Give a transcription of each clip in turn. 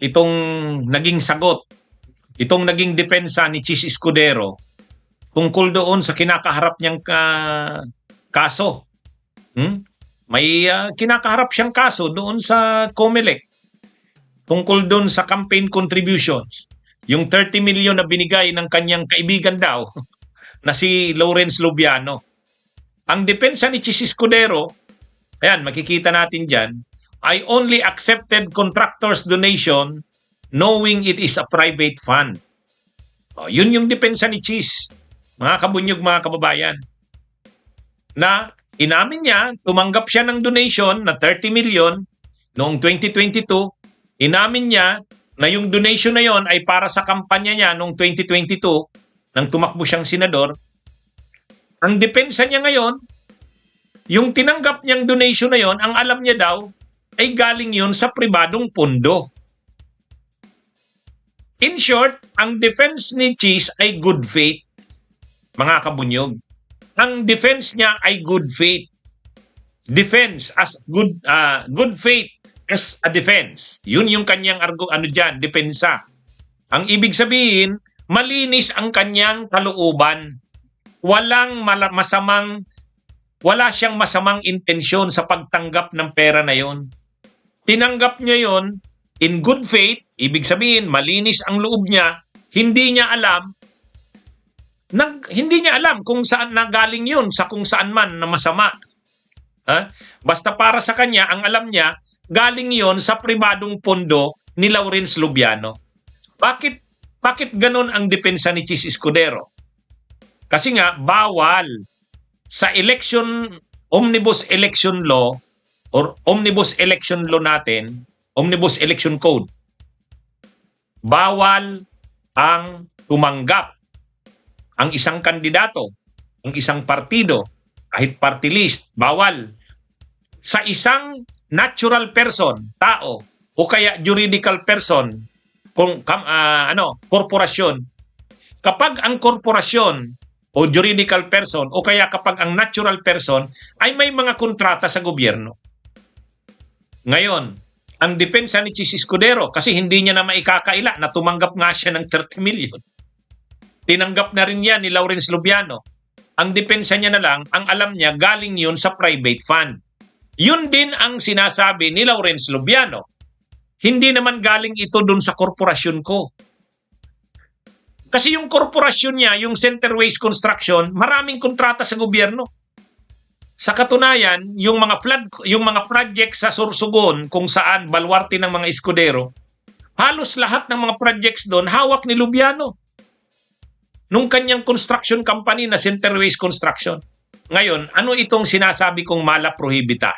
itong naging sagot, itong naging depensa ni Chis Escudero tungkol doon sa kinakaharap niyang ka- kaso. Hmm? May ah, kinakaharap siyang kaso doon sa COMELEC tungkol doon sa campaign contributions. Yung 30 million na binigay ng kanyang kaibigan daw na si Lawrence Lubiano. Ang depensa ni Chis Escudero, ayan, makikita natin dyan, I only accepted contractor's donation knowing it is a private fund. O, yun yung depensa ni Chis. Mga kabunyog, mga kababayan. Na inamin niya, tumanggap siya ng donation na 30 million noong 2022. Inamin niya na yung donation na yon ay para sa kampanya niya noong 2022 nang tumakbo siyang senador. Ang depensa niya ngayon, yung tinanggap niyang donation na yon, ang alam niya daw, ay galing yun sa pribadong pondo. In short, ang defense ni Cheese ay good faith, mga kabunyog. Ang defense niya ay good faith. Defense as good ah, good faith as a defense. Yun yung kanyang argo ano diyan, depensa. Ang ibig sabihin, malinis ang kanyang kalooban. Walang masamang wala siyang masamang intensyon sa pagtanggap ng pera na yon. Tinanggap niya yon in good faith, ibig sabihin malinis ang loob niya, hindi niya alam nag, hindi niya alam kung saan nagaling yun, sa kung saan man na masama. Ha? Basta para sa kanya, ang alam niya, galing yon sa pribadong pondo ni Lawrence Lubiano. Bakit bakit ganon ang depensa ni Chis Escudero? Kasi nga, bawal sa election, omnibus election law, or omnibus election law natin, omnibus election code, bawal ang tumanggap ang isang kandidato, ang isang partido, kahit party list, bawal. Sa isang natural person, tao, o kaya juridical person, kung ah, ano, korporasyon, kapag ang korporasyon o juridical person o kaya kapag ang natural person ay may mga kontrata sa gobyerno. Ngayon, ang depensa ni Chis Escudero kasi hindi niya na maikakaila na tumanggap nga siya ng 30 million. Tinanggap na rin yan ni Lawrence Lubiano. Ang depensa niya na lang, ang alam niya galing yun sa private fund. Yun din ang sinasabi ni Lawrence Lubiano. Hindi naman galing ito dun sa korporasyon ko. Kasi yung korporasyon niya, yung Center Waste Construction, maraming kontrata sa gobyerno. Sa katunayan, yung mga flood, yung mga project sa Sorsogon kung saan balwarte ng mga eskodero, halos lahat ng mga projects doon hawak ni Lubiano. Nung kanyang construction company na Center Waste Construction. Ngayon, ano itong sinasabi kong mala prohibita?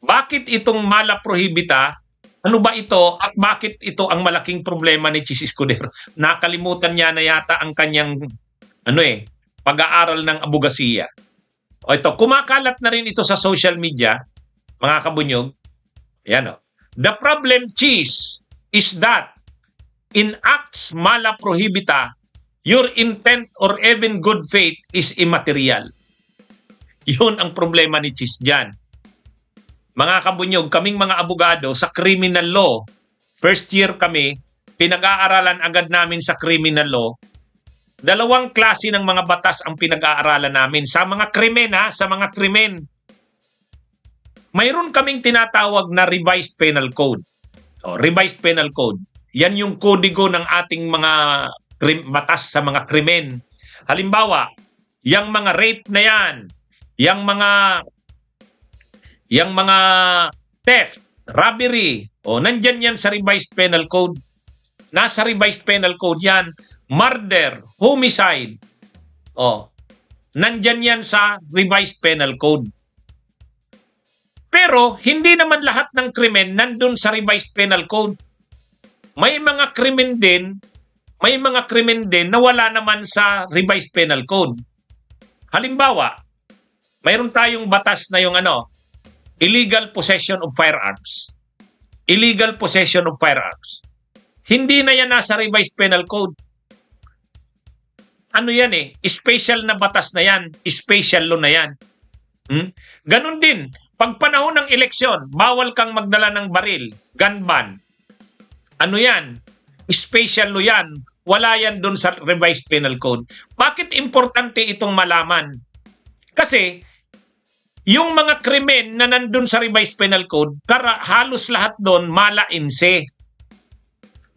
Bakit itong mala prohibita? Ano ba ito at bakit ito ang malaking problema ni Chis Escudero? Nakalimutan niya na yata ang kanyang ano eh, pag-aaral ng abogasiya. O ito, kumakalat na rin ito sa social media, mga kabunyog. Yan o. The problem, Cheese, is that in acts mala prohibita, your intent or even good faith is immaterial. Yun ang problema ni Cheese dyan. Mga kabunyog, kaming mga abogado sa criminal law, first year kami, pinag-aaralan agad namin sa criminal law, dalawang klase ng mga batas ang pinag-aaralan namin. Sa mga krimen ha, sa mga krimen. Mayroon kaming tinatawag na revised penal code. O, revised penal code. Yan yung kodigo ng ating mga batas sa mga krimen. Halimbawa, yung mga rape na yan, yung mga yung mga theft, robbery, o nandyan yan sa revised penal code. Nasa revised penal code yan murder, homicide. Oh, nandyan yan sa revised penal code. Pero hindi naman lahat ng krimen nandun sa revised penal code. May mga krimen din, may mga krimen din na wala naman sa revised penal code. Halimbawa, mayroon tayong batas na yung ano, illegal possession of firearms. Illegal possession of firearms. Hindi na yan nasa revised penal code ano yan eh, special na batas na yan, special law na yan. Hmm? Ganon din, pag panahon ng eleksyon, bawal kang magdala ng baril, gun ban. Ano yan? Special law yan. Wala yan doon sa revised penal code. Bakit importante itong malaman? Kasi yung mga krimen na nandun sa revised penal code, kara, halos lahat doon mala inse.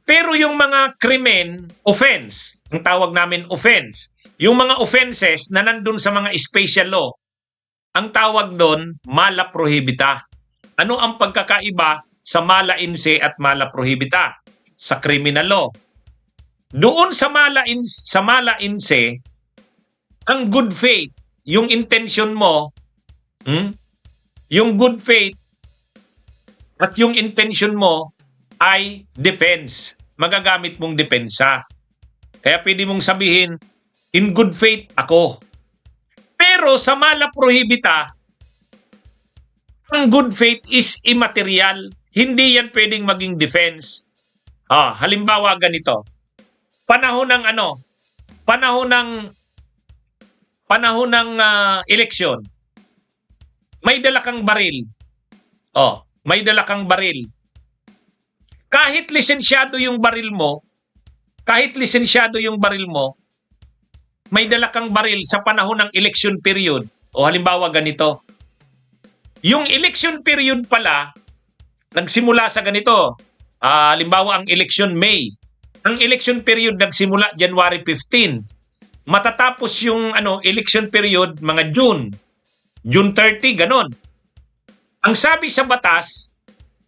Pero yung mga krimen, offense, ang tawag namin offense, yung mga offenses na nandun sa mga special law, ang tawag doon mala prohibita. Ano ang pagkakaiba sa mala inse at mala prohibita sa criminal law? Doon sa mala in, sa mala inse, ang good faith, yung intention mo, hmm, yung good faith at yung intention mo ay defense. Magagamit mong depensa. Kaya pwede mong sabihin, in good faith ako. Pero sa mala prohibita, ang good faith is immaterial. Hindi yan pwedeng maging defense. Ah, halimbawa ganito. Panahon ng ano? Panahon ng panahon ng ah, eleksyon. May dala kang baril. Oh, may dala kang baril. Kahit lisensyado yung baril mo, kahit lisensyado yung baril mo, may dala kang baril sa panahon ng election period. O halimbawa ganito. Yung election period pala, nagsimula sa ganito. Ah, halimbawa ang election May. Ang election period nagsimula January 15. Matatapos yung ano election period mga June. June 30, ganon. Ang sabi sa batas,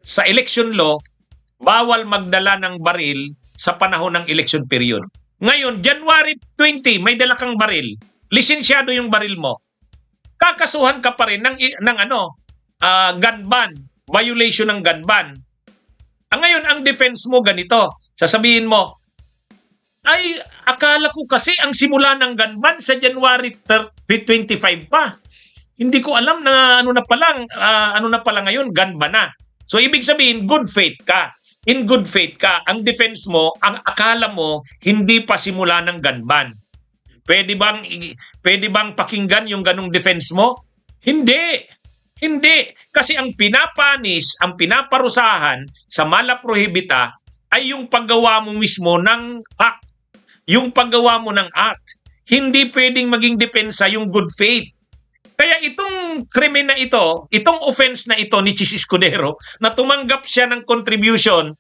sa election law, bawal magdala ng baril sa panahon ng election period. Ngayon, January 20, may dala kang baril. Lisensyado yung baril mo. Kakasuhan ka pa rin ng, ng ano, ah, gun ban. Violation ng gun ban. Ang ngayon, ang defense mo ganito. Sasabihin mo, ay, akala ko kasi ang simula ng gun ban sa January 30 25 pa. Hindi ko alam na ano na palang, ah, ano na pala ngayon, gun ban na. So, ibig sabihin, good faith ka. In good faith ka. Ang defense mo, ang akala mo, hindi pa simula ng gun ban. Pwede bang, pwede bang pakinggan yung ganong defense mo? Hindi. Hindi. Kasi ang pinapanis, ang pinaparusahan sa mala prohibita ay yung paggawa mo mismo ng act. Yung paggawa mo ng act. Hindi pwedeng maging depensa yung good faith. Krimen na ito, itong offense na ito ni Chis Escudero, na tumanggap siya ng contribution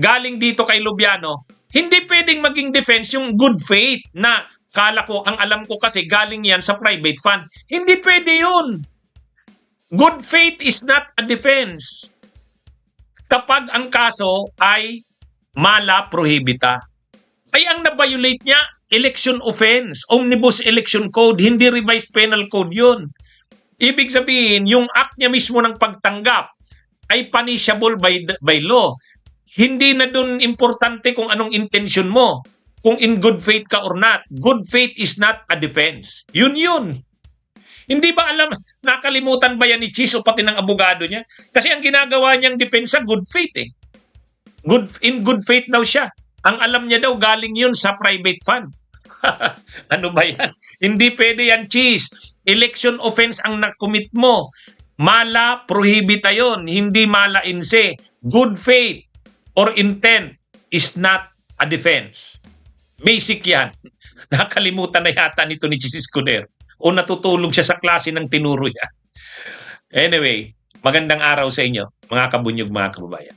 galing dito kay Lubiano, hindi pwedeng maging defense yung good faith na kala ko, ang alam ko kasi galing yan sa private fund. Hindi pwede yun. Good faith is not a defense. Kapag ang kaso ay mala prohibita. Ay ang na-violate niya, election offense, omnibus election code, hindi revised penal code yun. Ibig sabihin, yung act niya mismo ng pagtanggap ay punishable by, by law. Hindi na dun importante kung anong intention mo. Kung in good faith ka or not. Good faith is not a defense. Yun yun. Hindi ba alam, nakalimutan ba yan ni Chis o pati ng abogado niya? Kasi ang ginagawa niyang depensa, good faith eh. Good, in good faith daw siya. Ang alam niya daw, galing yun sa private fund. ano ba yan? Hindi pwede yan, Chis. Election offense ang nakumit mo. Mala prohibita yon, hindi mala inse. Good faith or intent is not a defense. Basic yan. Nakalimutan na yata nito ni Jesus Escudero. O natutulog siya sa klase ng tinuro niya. Anyway, magandang araw sa inyo, mga kabunyog, mga kababayan.